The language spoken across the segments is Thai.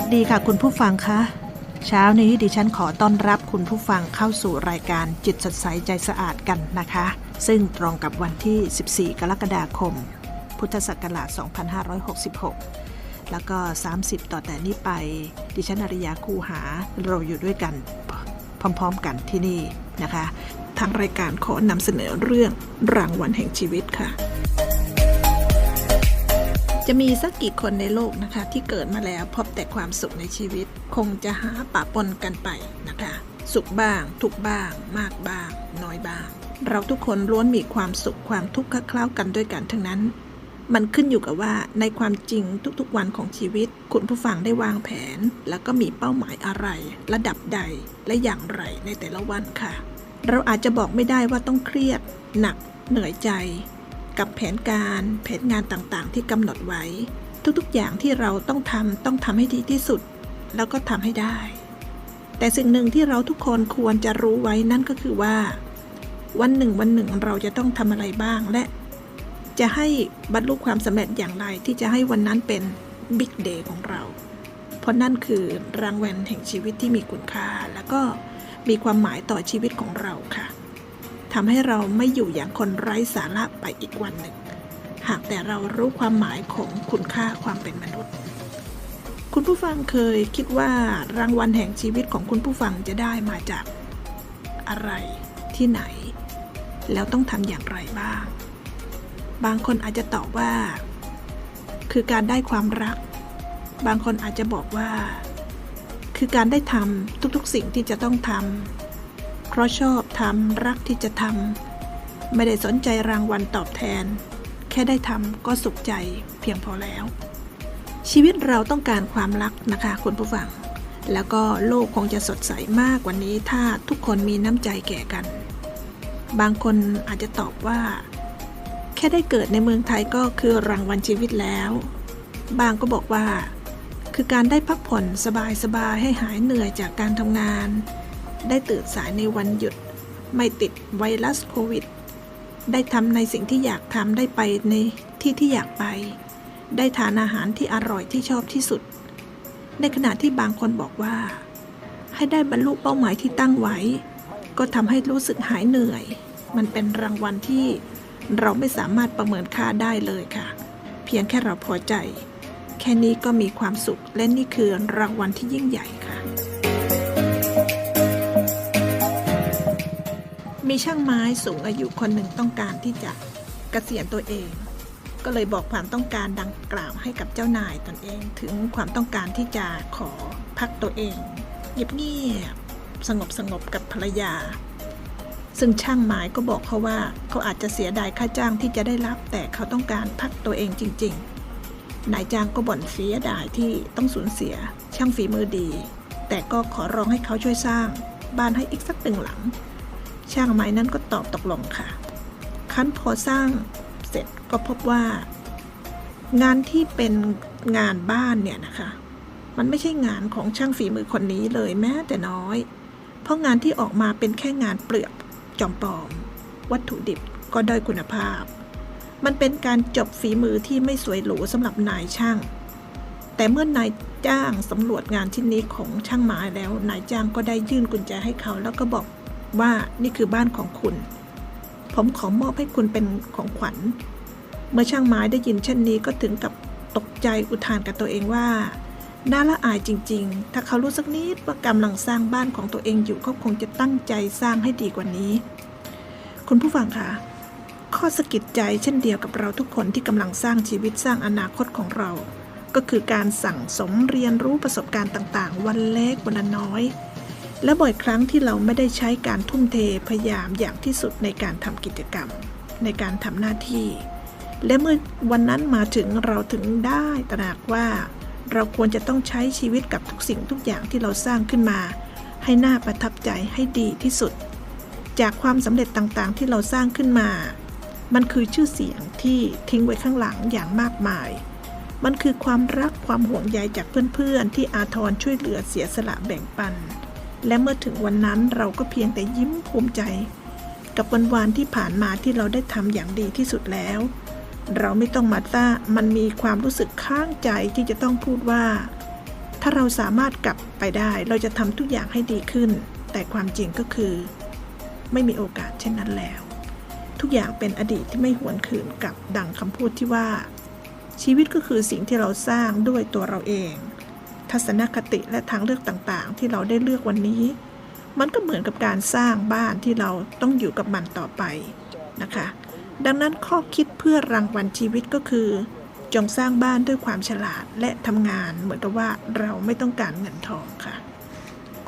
วัสดีค่ะคุณผู้ฟังคะเช้านี้ดิฉันขอต้อนรับคุณผู้ฟังเข้าสู่รายการจิตสดใสใจสะอาดกันนะคะ ซึ่งตรงกับวันที่ 14 กรกฎาคม พุทธศักราช 2566 แล้วก็ 30 ต่อแต่นี้ไป ดิฉันอริยาคูหาเราอยู่ด้วยกันพร้อม ๆ กันที่นี่นะคะ ทางรายการขอนำเสนอเรื่องรางวัลแห่งชีวิตค่ะ จะมีสักกี่คนในโลกนะคะ ที่เกิดมาแล้วพบแต่ความสุขในชีวิต คงจะหาปะปนกันไปนะคะ สุขบ้าง ทุกบ้าง มากบ้าง น้อยบ้าง เราทุกคนล้วนมีความสุขความทุกข์คล้าวกันด้วยกันทั้งนั้น มันขึ้นอยู่กับว่าในความจริงทุกๆวันของชีวิต คุณผู้ฟังได้วางแผน แล้วก็มีเป้าหมายอะไร ระดับใดและอย่างไรในแต่ละวันค่ะ เราอาจจะบอกไม่ได้ว่าต้องเครียด หนัก เหนื่อยใจ กับแผนการแผนงานต่างๆ ที่กำหนดไว้ ทุกๆ อย่างที่เราต้องทำต้องทำให้ดีที่สุด แล้วก็ทำให้ได้ แต่สิ่งหนึ่งที่เราทุกคนควรจะรู้ไว้นั่นก็คือว่า วันหนึ่งวันหนึ่งเราจะต้องทำอะไรบ้างและ จะให้บรรลุความสำเร็จอย่างไรที่จะให้วันนั้นเป็นบิ๊กเดย์ของเรา เพราะนั่นคือรางวัลแห่งชีวิตที่มีคุณค่า แล้วก็มีความหมายต่อชีวิตของเราค่ะ ทำให้เราไม่อยู่อย่างคนไร้สาระไปอีกวันหนึ่ง หากแต่เรารู้ความหมายของคุณค่าความเป็นมนุษย์ คุณผู้ฟังเคยคิดว่ารางวัลแห่งชีวิตของคุณผู้ฟังจะได้มาจากอะไรที่ไหน แล้วต้องทำอย่างไรบ้าง บางคนอาจจะตอบว่า คือการได้ความรัก บางคนอาจจะบอกว่า คือการได้ทำทุกๆสิ่งที่จะต้องทำ ราะชอบทำรักที่จะทำไม่ได้สนใจรางวัลตอบแทน แค่ได้ทำก็สุขใจเพียงพอแล้ว ชีวิตเราต้องการความรักนะคะคุณผู้ฟัง แล้วก็โลกคงจะสดใสมากกว่านี้ถ้าทุกคนมีน้ำใจแก่กัน บางคนอาจจะตอบว่า แค่ได้เกิดในเมืองไทยก็คือรางวัลชีวิตแล้ว บางก็บอกว่า คือการได้พักผ่อนสบายๆให้หายเหนื่อยจากการทำงาน ได้ตื่นสายในวันหยุด ไม่ติดไวรัสโควิด ได้ทำในสิ่งที่อยากทำได้ไปในที่ที่อยากไป ได้ทานอาหารที่อร่อยที่ชอบที่สุด ในขณะที่บางคนบอกว่า ให้ได้บรรลุเป้าหมายที่ตั้งไว้ ก็ทำให้รู้สึกหายเหนื่อย มันเป็นรางวัลที่เราไม่สามารถประเมินค่าได้เลยค่ะ เพียงแค่เราพอใจ แค่นี้ก็มีความสุขและนี่คือรางวัลที่ยิ่งใหญ่ค่ะ มีช่างไม้สูงอายุคนหนึ่งต้องการที่จะเกษียณตัวเอง ก็เลยบอกความต้องการดังกล่าวให้กับเจ้านายตนเอง ถึงความต้องการที่จะขอพักตัวเองเงียบๆสงบสงบกับภรรยา ซึ่งช่างไม้ก็บอกเขาว่าเขาอาจจะเสียดายค่าจ้างที่จะได้รับแต่เขาต้องการพักตัวเองจริง ๆ นายจ้างก็บ่นเสียดายที่ต้องสูญเสียช่างฝีมือดี แต่ก็ขอร้องให้เขาช่วยสร้างบ้านให้อีกสักหนึ่งหลัง ช่างไม้นั้นก็ตอบตกลงค่ะ คั้นพอสร้างเสร็จก็พบว่า งานที่เป็นงานบ้านเนี่ยนะคะ มันไม่ใช่งานของช่างฝีมือคนนี้เลยแม้แต่น้อย เพราะงานที่ออกมาเป็นแค่งานเปลือกจอมปลอม วัตถุดิบก็ด้อยคุณภาพ มันเป็นการจบฝีมือที่ไม่สวยหรูสำหรับนายช่าง แต่เมื่อนายจ้างสำรวจงานชิ้นนี้ของช่างไม้แล้ว นายจ้างก็ได้ยื่นกุญแจให้เขาแล้วก็บอก ว่านี่คือบ้านของคุณ ผมขอมอบให้คุณเป็นของขวัญ เมื่อช่างไม้ได้ยินเช่นนี้ก็ถึงกับตกใจอุทานกับตัวเองว่าน่าละอายจริง ๆ ถ้าเขารู้สักนิดว่ากำลังสร้างบ้านของตัวเองอยู่เขาคงจะตั้งใจสร้างให้ดีกว่านี้ คุณผู้ฟังคะข้อสะกิดใจเช่นเดียวกับเราทุกคนที่กำลังสร้างชีวิตสร้างอนาคตของเรา ก็คือการสั่งสมเรียนรู้ประสบการณ์ต่าง ๆ วันเล็กวันละน้อย และบ่อยครั้งที่เราไม่ได้ใช้การทุ่มเทพยายามอย่างที่สุดในการทำกิจกรรม ในการทำหน้าที่ และเมื่อวันนั้นมาถึงเราถึงได้ตระหนักว่า เราควรจะต้องใช้ชีวิตกับทุกสิ่งทุกอย่างที่เราสร้างขึ้นมา ให้หน่าประทับใจให้ดีที่สุด จากความสำเร็จต่างๆ ที่เราสร้างขึ้นมา มันคือชื่อเสียงที่ทิ้งไว้ข้างหลังอย่างมากมายมันคือความรักความห่วงใยจากเพื่อนๆ ที่อาทรช่วยเหลือเสียสละแบ่งปัน และเมื่อถึงวันนั้นเราก็เพียงแต่ยิ้มภูมิใจ กับวันวานที่ผ่านมาที่เราได้ทำอย่างดีที่สุดแล้ว เราไม่ต้องมาต้ามันมีความรู้สึกข้างใจที่จะต้องพูดว่า ถ้าเราสามารถกลับไปได้ เราจะทำทุกอย่างให้ดีขึ้น แต่ความจริงก็คือ ไม่มีโอกาสเช่นนั้นแล้ว ทุกอย่างเป็นอดีตที่ไม่หวนคืนกับดังคำพูดที่ว่า ชีวิตก็คือสิ่งที่เราสร้างด้วยตัวเราเอง ทัศนคติและทางเลือกต่างๆ ที่เราได้เลือกวันนี้ มันก็เหมือนกับการสร้างบ้านที่เราต้องอยู่กับมันต่อไปนะคะ ดังนั้นข้อคิดเพื่อรางวัลชีวิตก็คือ จงสร้างบ้านด้วยความฉลาดและทำงานเหมือนกับว่าเราไม่ต้องการเงินทองค่ะ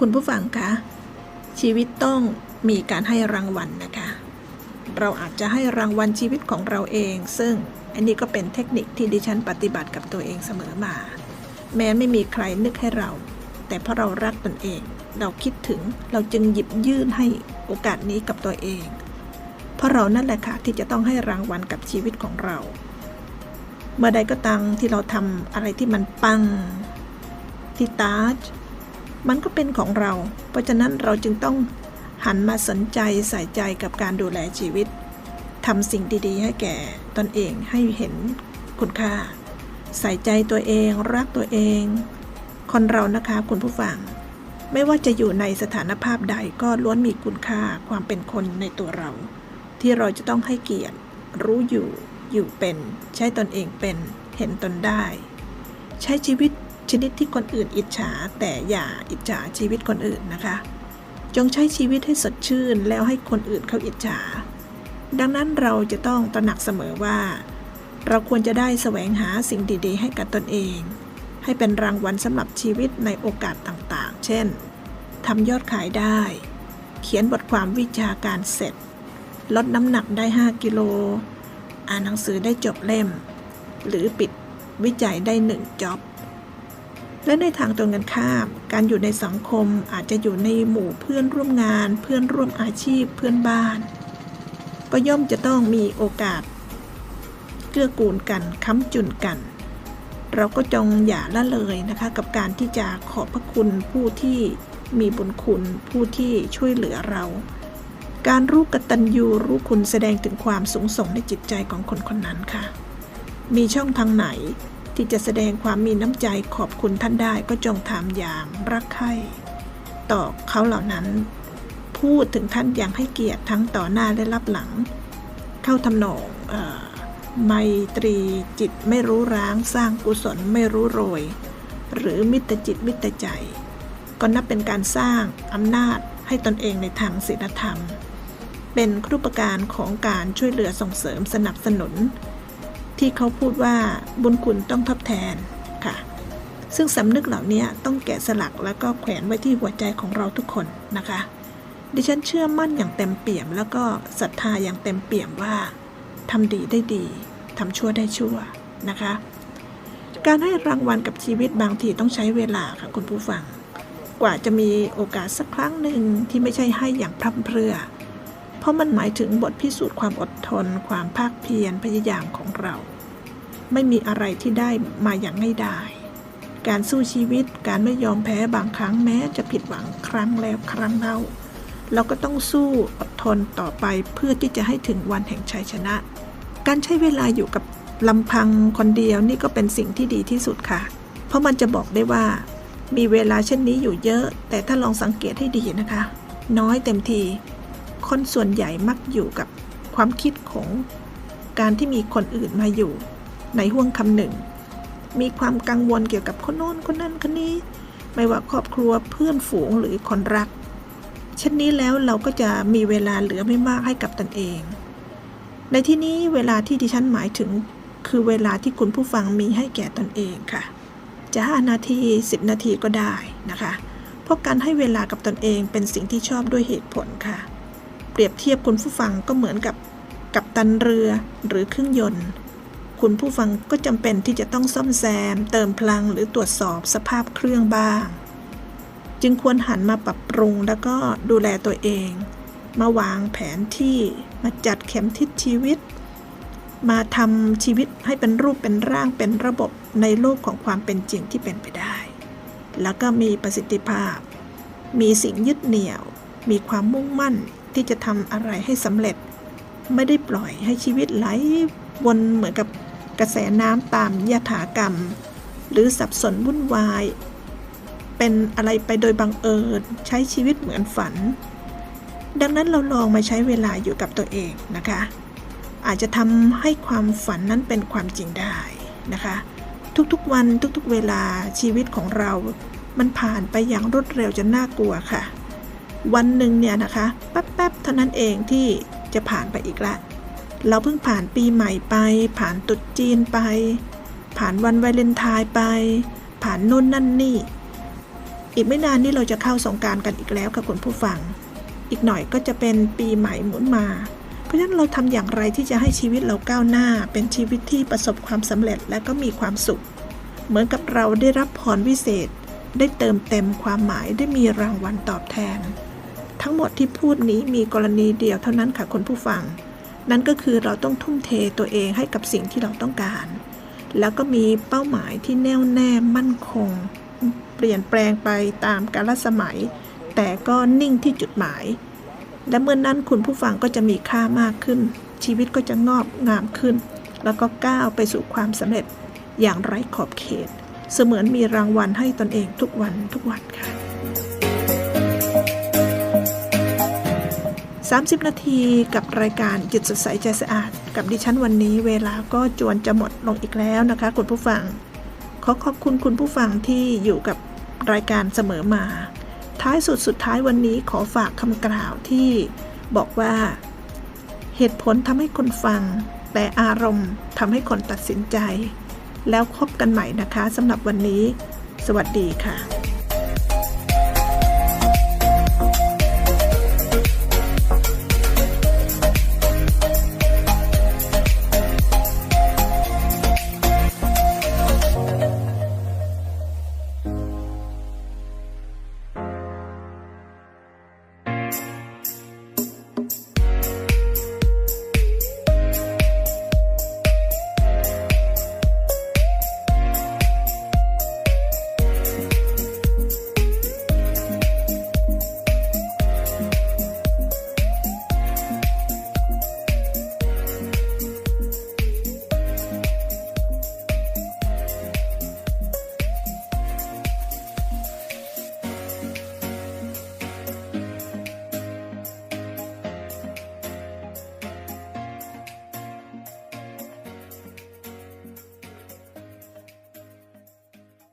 คุณผู้ฟังคะชีวิตต้องมีการให้รางวัลนะคะ เราอาจจะให้รางวัลชีวิตของเราเอง ซึ่งอันนี้ก็เป็นเทคนิคที่ดิฉันปฏิบัติกับตัวเองเสมอมา แม้ไม่มีใครนึกให้เรา แต่เพราะเรารักตนเอง เราคิดถึงเราจึงหยิบยื่นให้โอกาสนี้กับตัวเอง เพราะเรานั่นแหละค่ะที่จะต้องให้รางวัลกับชีวิตของเรา เมื่อใดก็ตามที่เราทำอะไรที่มันปัง ที่ตาจมันก็เป็นของเรา เพราะฉะนั้นเราจึงต้องหันมาสนใจใส่ใจกับการดูแลชีวิตทำสิ่งดีๆ ให้แก่ตนเองให้เห็นคุณค่า ใส่ใจตัวเองรักตัวเอง คนเรานะคะคุณผู้ฟัง ไม่ว่าจะอยู่ในสถานภาพใดก็ล้วนมีคุณค่าความเป็นคนในตัวเรา ที่เราจะต้องให้เกียรติ รู้อยู่อยู่เป็น ใช้ตนเองเป็นเห็นตนได้ ใช้ชีวิตชนิดที่คนอื่นอิจฉา แต่อย่าอิจฉาชีวิตคนอื่นนะคะ จงใช้ชีวิตให้สดชื่นแล้วให้คนอื่นเขาอิจฉา ดังนั้นเราจะต้องตระหนักเสมอว่า เราควรจะได้แสวงหาสิ่งดีๆ ให้กับตนเอง ให้เป็นรางวัลสำหรับชีวิตในโอกาสต่างๆ เช่นทำยอดขายได้ เขียนบทความวิชาการเสร็จ ลดน้ำหนักได้ 5 กิโล อ่านหนังสือได้จบเล่ม หรือปิดวิจัยได้หนึ่งจ็อบและในทางตรงกันข้าม การอยู่ในสังคมอาจจะอยู่ในหมู่เพื่อนร่วมงาน เพื่อนร่วมอาชีพเพื่อนบ้าน ก็ย่อมจะต้องมีโอกาส เกื้อกูลกันค้ำจุนกัน เราก็จงอย่าละเลยนะคะกับการที่จะขอบพระคุณผู้ที่มีบุญคุณผู้ที่ช่วยเหลือเรา การรู้กตัญญูรู้คุณแสดงถึงความสูงส่งในจิตใจของคนคนนั้นค่ะ มีช่องทางไหนที่จะแสดงความมีน้ำใจขอบคุณท่านได้ก็จงทำอย่างรักใคร่ต่อเขาเหล่านั้น พูดถึงท่านอย่างให้เกียรติทั้งต่อหน้าและรับหลัง เข้าทำนองเออ ไมตรีจิตไม่รู้ร้างสร้างกุศลไม่รู้โรย หรือมิตรจิตมิตรใจ ก็นับเป็นการสร้างอำนาจให้ตนเองในทางศีลธรรม เป็นครุปการของการช่วยเหลือส่งเสริมสนับสนุน ที่เขาพูดว่าบุญคุณต้องทดแทนค่ะ ซึ่งสำนึกเหล่านี้ต้องแกะสลักแล้วก็แขวนไว้ที่หัวใจของเราทุกคนนะคะ ดิฉันเชื่อมั่นอย่างเต็มเปี่ยม แล้วก็ศรัทธาอย่างเต็มเปี่ยมว่า ทำดีได้ดีทำชั่วได้ชั่วนะคะ การให้รางวัลกับชีวิตบางทีต้องใช้เวลาค่ะคุณผู้ฟัง กว่าจะมีโอกาสสักครั้งหนึ่งที่ไม่ใช่ให้อย่างพร่ำเพรื่อ เพราะมันหมายถึงบทพิสูจน์ความอดทน ความภาคเพียรพยายามของเรา ไม่มีอะไรที่ได้มาอย่างง่ายดายการสู้ชีวิตการไม่ยอมแพ้บางครั้งแม้จะผิดหวังครั้งแล้วครั้งเล่า เราก็ต้องสู้อดทนต่อไปเพื่อที่จะให้ถึงวันแห่งชัยชนะ การใช้เวลาอยู่กับลำพังคนเดียวนี่ก็เป็นสิ่งที่ดีที่สุดค่ะ เพราะมันจะบอกได้ว่า มีเวลาเช่นนี้อยู่เยอะ แต่ถ้าลองสังเกตให้ดีนะคะ น้อยเต็มที คนส่วนใหญ่มักอยู่กับความคิดของการที่มีคนอื่นมาอยู่ ในห่วงคำหนึ่ง มีความกังวลเกี่ยวกับคนโน้นคนนั้นคนนี้ ไม่ว่าครอบครัวเพื่อนฝูงหรือคนรัก เช่นนี้แล้วเราก็จะมีเวลาเหลือไม่มากให้กับตนเอง ในที่นี้เวลาที่ดิฉันหมายถึง คือเวลาที่คุณผู้ฟังมีให้แก่ตนเองค่ะ จะ 5 นาที 10 นาทีก็ได้นะคะ เพราะการให้เวลากับตนเองเป็นสิ่งที่ชอบด้วยเหตุผลค่ะ เปรียบเทียบคุณผู้ฟังก็เหมือนกับกับตันเรือหรือเครื่องยนต์ คุณผู้ฟังก็จำเป็นที่จะต้องซ่อมแซม เติมพลังหรือตรวจสอบสภาพเครื่องบ้าง จึงควรหันมาปรับปรุงแล้วก็ดูแลตัวเอง มาวางแผนที่ มาจัดเข็มทิศชีวิต มาทำชีวิตให้เป็นรูปเป็นร่างเป็นระบบในโลกของความเป็นจริงที่เป็นไปได้ แล้วก็มีประสิทธิภาพ มีสิ่งยึดเหนี่ยว มีความมุ่งมั่นที่จะทำอะไรให้สำเร็จ ไม่ได้ปล่อยให้ชีวิตไหลวนเหมือนกับกระแสน้ำตามยถากรรม หรือสับสนวุ่นวาย เป็นอะไรไปโดยบังเอิญใช้ชีวิตเหมือนฝัน ดังนั้นเราลองมาใช้เวลาอยู่กับตัวเองนะคะ อาจจะทำให้ความฝันนั้นเป็นความจริงได้นะคะ ทุกๆวันทุกๆเวลาชีวิตของเรา มันผ่านไปอย่างรวดเร็วจนน่ากลัวค่ะ วันหนึ่งเนี่ยนะคะแป๊บๆเท่านั้นเองที่จะผ่านไปอีกละ เราเพิ่งผ่านปีใหม่ไป ผ่านตรุษจีนไป ผ่านวันวาเลนไทน์ไป ผ่านนู่นนั่นนี่ อีกไม่นานนี้เราจะเข้าสงกรารกันอีกแล้วค่ะคุณผู้ฟัง อีกหน่อยก็จะเป็นปีใหม่หมุนมา เพราะฉะนั้นเราทำอย่างไรที่จะให้ชีวิตเราก้าวหน้า เป็นชีวิตที่ประสบความสำเร็จและก็มีความสุข เหมือนกับเราได้รับพรวิเศษ ได้เติมเต็มความหมายได้มีรางวัลตอบแทน ทั้งหมดที่พูดนี้มีกรณีเดียวเท่านั้นค่ะคุณผู้ฟัง นั่นก็คือเราต้องทุ่มเทตัวเองให้กับสิ่งที่เราต้องการ แล้วก็มีเป้าหมายที่แน่วแน่มั่นคง เปลี่ยนแปลงไปตามกาลสมัย แต่ก็นิ่งที่จุดหมาย และเมื่อนนั้นคุณผู้ฟังก็จะมีค่ามากขึ้น ชีวิตก็จะงอกงามขึ้น แล้วก็ก้าวไปสู่ความสำเร็จอย่างไร้ขอบเขต เสมือนมีรางวัลให้ตนเองทุกวันทุกวันค่ะ 30 นาทีกับรายการจิตสดใสใจสะอาด กับดิฉันวันนี้เวลาก็จวนจะหมดลงอีกแล้วนะคะคุณผู้ฟัง ขอขอบคุณคุณผู้ฟังที่อยู่กับรายการเสมอมา ท้ายสุดสุดท้ายวันนี้ขอฝากคำกล่าวที่บอกว่า เหตุผลทำให้คนฟัง แต่อารมณ์ทำให้คนตัดสินใจ แล้วพบกันใหม่นะคะสำหรับวันนี้ สวัสดีค่ะ